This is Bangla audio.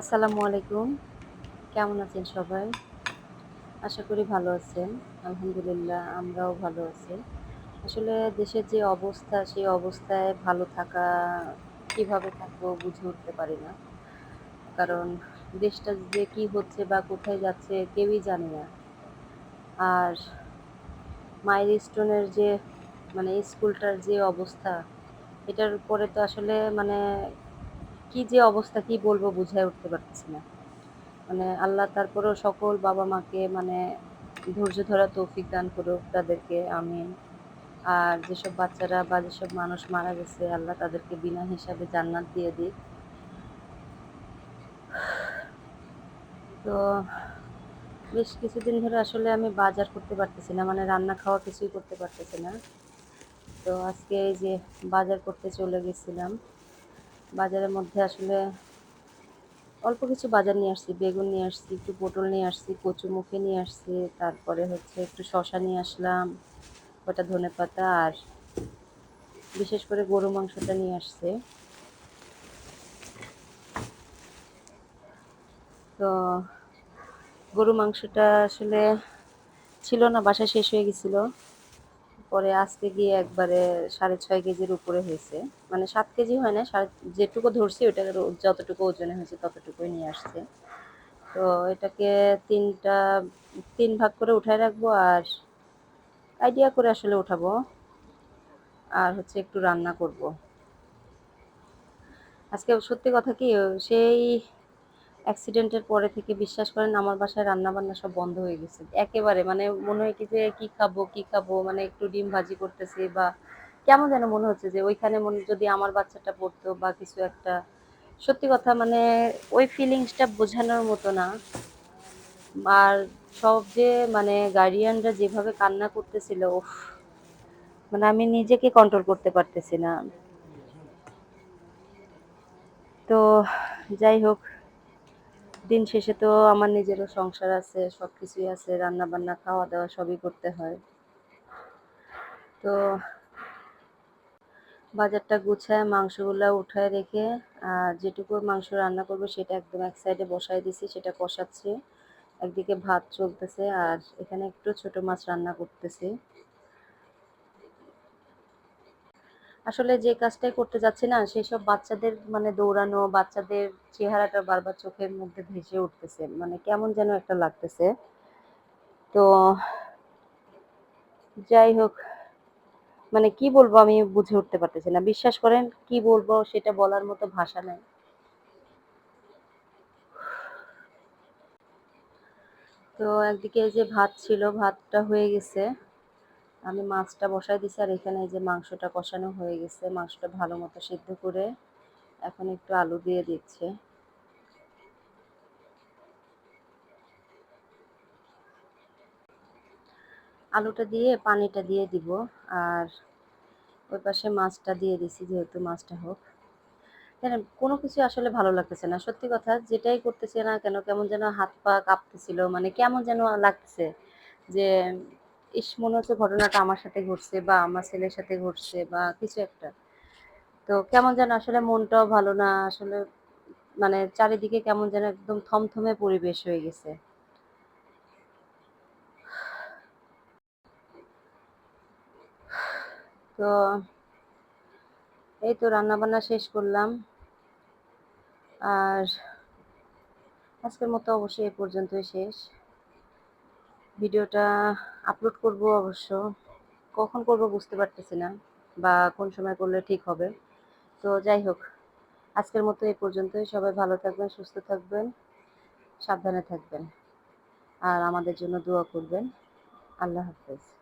আসসালামু আলাইকুম। কেমন আছেন সবাই? আশা করি ভালো আছেন। আলহামদুলিল্লাহ, আমরাও ভালো আছি। আসলে দেশের যে অবস্থা, সেই অবস্থায় ভালো থাকা, কীভাবে থাকব বুঝে উঠতে পারি না। কারণ দেশটা যে কি হচ্ছে বা কোথায় যাচ্ছে কেউই জানে না। আর মাইল স্টোনের যে মানে স্কুলটার যে অবস্থা, এটার উপরে তো আসলে মানে কি যে অবস্থা, কি বলব বুঝায় উঠতে পারতেছি না। মানে আল্লাহ তারপরেও সকল বাবা মাকে মানে ধৈর্য ধরা তৌফিক দান করুক তাদেরকে আমি আর যেসব বাচ্চারা বা যেসব মানুষ মারা গেছে, আল্লাহ তাদেরকে বিনা হিসাবে জান্নাত দিয়ে দিক। তো বেশ কিছুদিন ধরে আসলে আমি বাজার করতে পারতেছি না মানে রান্না খাওয়া কিছুই করতে পারতেছি না। তো আজকে এই যে বাজার করতে চলে গেছিলাম। বাজারের মধ্যে আসলে অল্প কিছু বাজার নিয়ে আসছি, বেগুন নিয়ে আসছি, একটু পটল নিয়ে আসছি, কচুমুখি নিয়ে আসছি, তারপরে হচ্ছে একটু শশা নিয়ে আসলাম, কটা ধনে পাতা আর বিশেষ করে গরু মাংসটা নিয়ে আসছে। তো গরু মাংসটা আসলে ছিল না, বাসায় শেষ হয়ে গেছিল। পরে আজকে গিয়ে একবারে সাড়ে ছয় কেজির উপরে হয়েছে। মানে সাত কেজি হয় না যেটুকু ধরছি ওইটা যতটুকু ওজনে হয়েছে ততটুকুই নিয়ে আসছে। তো এটাকে তিনটা তিন ভাগ করে উঠায় রাখব আর আইডিয়া করে আসলে উঠাবো। আর হচ্ছে একটু রান্না করব। আজকে সত্যি কথা কি, সেই অ্যাক্সিডেন্টের পরে থেকে বিশ্বাস করেন আমার বাসায় রান্না বান্না সব বন্ধ হয়ে গেছে। একেবারে মানে মনে হয় কি যে কি খাব কি খাব মানে একটু ডিম ভাজি করতেছি বা কেমন যেন মনে হচ্ছে যে ওইখানে মনে যদি আমার বাচ্চাটা পড়তো বা কিছু একটা। সত্যি কথা মানে ওই ফিলিংসটা বোঝানোর মতো না। আর সব যে মানে গার্ডিয়ানরা যেভাবে কান্না করতেছিল মানে আমি নিজেকে কন্ট্রোল করতে পারতেছি না। তো যাই হোক দিন শেষে তো আমার নিজেরও সংসার আছে সব কিছুই আছে রান্না বান্না খাওয়া দাওয়া সবই করতে হয়। তো বাজারটা গুছায়, মাংসগুলো উঠায় রেখে আর যেটুকু মাংস রান্না করব সেটা একদম এক সাইডে বসায় দিছি, সেটা কষাচ্ছি। একদিকে ভাত চলতেছে আর এখানে একটু ছোট মাছ রান্না করতেছি। আসলে যে কাজটাই করতে যাচ্ছি না সেই সব বাচ্চাদের মানে দৌড়ানো, বাচ্চাদের চেহারাটা বারবার চোখের মধ্যে ভেসে উঠতেছে মানে কেমন যেন একটা লাগতেছে। তো যাই হোক মানে কি বলব আমি বুঝে উঠতে পারতেছি না। বিশ্বাস করেন, কি বলব সেটা বলার মতো ভাষা নাই। তো একদিকে যে ভাত ছিল, ভাতটা হয়ে গেছে। আমি মাছটা বসাই দিছি, আর এখানে যে মাংসটা কষানো হয়ে গেছে, মাংসটা ভালো মতো সিদ্ধ করে এখন একটু আলু দিয়ে দিচ্ছে। আলুটা দিয়ে পানিটা দিয়ে দিব, আর ওই পাশে মাছটা দিয়ে দিছি, যেহেতু মাছটা হোক। জানেন কোনো কিছু আসলে ভালো লাগতেছে না, সত্যি কথা, যেটাই করতেছে না কেন, কেমন যেন হাত পা কাঁপতেছিল মানে কেমন যেন লাগতেছে যে ইস, মনে হচ্ছে ঘটনাটা আমার সাথে ঘটছে বা আমার ছেলের সাথে ঘটছে বা কিছু একটা। তো কেমন যেন আসলে মনটাও ভালো না, আসলে মানে চারিদিকে কেমন যেন একদম থমথমে পরিবেশ হয়ে গেছে। তো এই তো রান্না বান্না শেষ করলাম। আর আজকের মতো অবশ্যই এ পর্যন্তই শেষ। ভিডিওটা আপলোড করব অবশ্য। কখন করব বুঝতে পারতেছি না, বা কোন সময় করলে ঠিক হবে। তো যাই হোক, আজকের মতো এই পর্যন্তই। সবাই ভালো থাকবেন, সুস্থ থাকবেন, সাবধানে থাকবেন। আর আমাদের জন্য দোয়া করবেন। আল্লাহ হাফেজ।